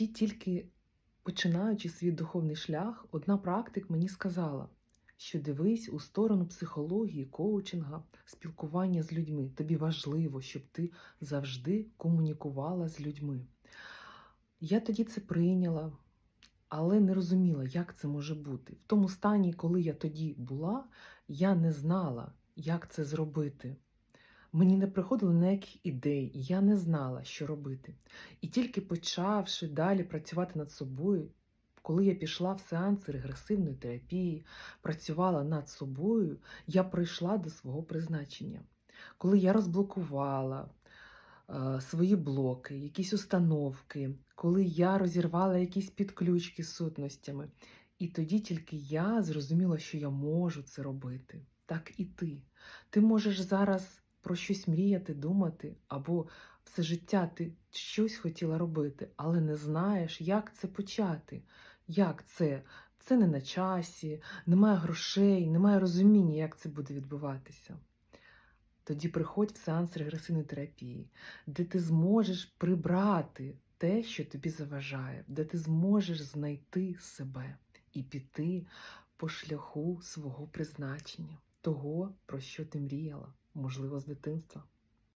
Ще тільки починаючи свій духовний шлях, одна практик мені сказала, що дивись у сторону психології, коучинга, спілкування з людьми. Тобі важливо, щоб ти завжди комунікувала з людьми. Я тоді це прийняла, але не розуміла, як це може бути. В тому стані, коли я тоді була, я не знала, як це зробити. Мені не приходило ніяких ідей, я не знала, що робити. І тільки почавши далі працювати над собою, коли я пішла в сеанси регресивної терапії, працювала над собою, я прийшла до свого призначення. Коли я розблокувала е, свої блоки, якісь установки, коли я розірвала якісь підключки з сутностями, і тоді тільки я зрозуміла, що я можу це робити. Так і ти. Ти можеш зараз про щось мріяти, думати, або все життя ти щось хотіла робити, але не знаєш, як це почати. Як це? Це не на часі, немає грошей, немає розуміння, як це буде відбуватися. Тоді приходь в сеанс регресивної терапії, де ти зможеш прибрати те, що тобі заважає, де ти зможеш знайти себе і піти по шляху свого призначення, того, про що ти мріяла, можливо, з дитинства.